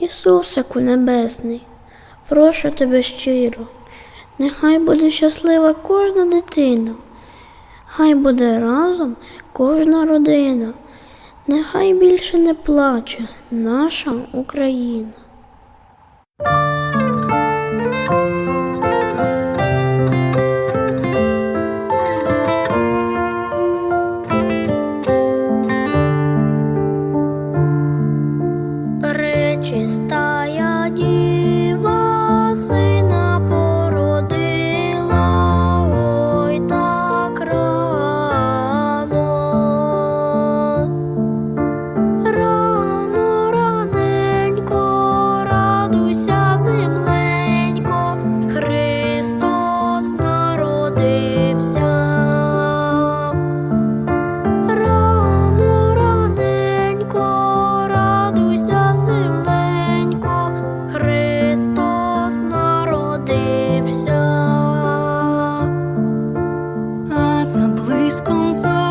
Ісусику Небесний, прошу тебе щиро, нехай буде щаслива кожна дитина, хай буде разом кожна родина, нехай більше не плаче наша Україна. Пречистая діва А за блиском зорі